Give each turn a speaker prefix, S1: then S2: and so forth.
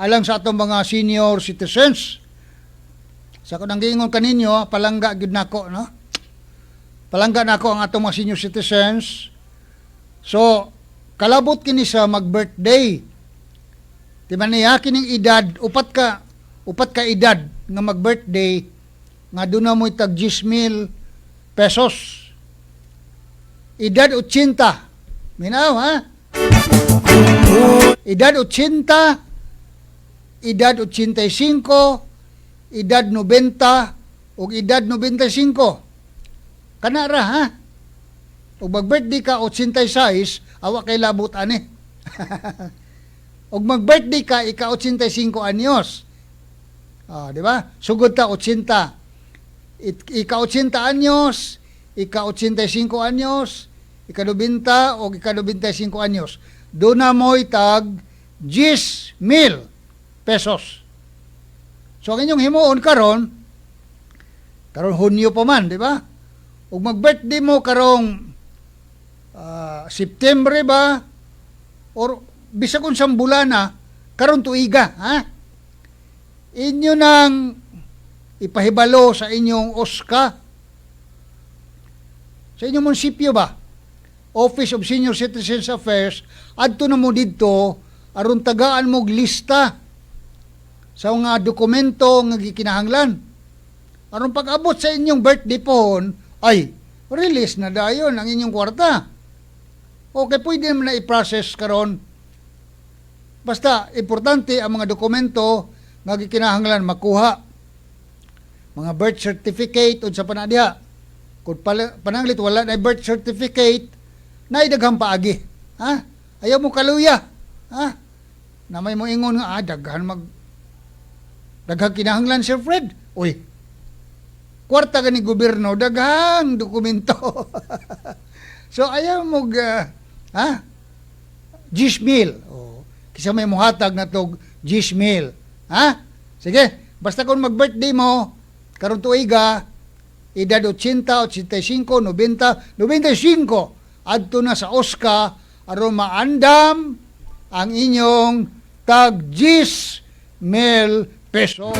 S1: alang sa atong mga senior citizens. Sa ko nang giingon kaninyo, palangga gyud nako, no? Palangga nako ang atong mga senior citizens. So, kalabot kini sa mag-birthday. Di ba niya kining edad, upat ka, upat ka edad nga mag-birthday, nga doon na mo'y tag 10,000 pesos. Edad 80. Minaw, ha? Edad 80, edad 85, edad 90, o edad 95. Kanara, ha? Ug mag-birthday ka 86, awa kay labot ani. Ug mag-birthday ka ika 85 anyos. Ah, di ba? Sugod ta 80. Ik- Ika 80 anyos, ika 85 anyos, ika 90 o ika 95 anyos. Doon na mo'y tag 10 mil pesos. So ang inyong himuon karon karon Hunyo pa man, di ba? Ug mag-birthday mo karong ah, September ba or bisag unsang bulana karon tuiga, ha? Inyo nang ipahibalo sa inyong OSCA sa inyong munisipyo ba? Office of Senior Citizens Affairs adto na mo didto aron tagaan mo lista sa mga dokumento nga gikinahanglan. Aron pag-abot sa inyong birthday pohon, ay, release na dayon ang inyong kwarta. Okay, pwede naman na i-process karon. Basta, importante ang mga dokumento nga gikinahanglan makuha. Mga birth certificate unsa pa na diha. Pala, pananglit wala na birth certificate, na idaghang paagi. Ha? Ayaw mo kaluya. Ha? Na may mo ingon nga, ah, daghan mag daghang kinahanglan Sir Fred. Uy, kwarta ka ni gobyerno, daghang dokumento. so, ayaw mo, uh, ha? Gismil. Oh, kisa may muhatag na tog gismil. Ha? Sige, basta kung mag-birthday mo, karon tuiga, edad 80, 85, 90, 95, adto na sa OSCA, aron maandam ang inyong tag 10 mil peso.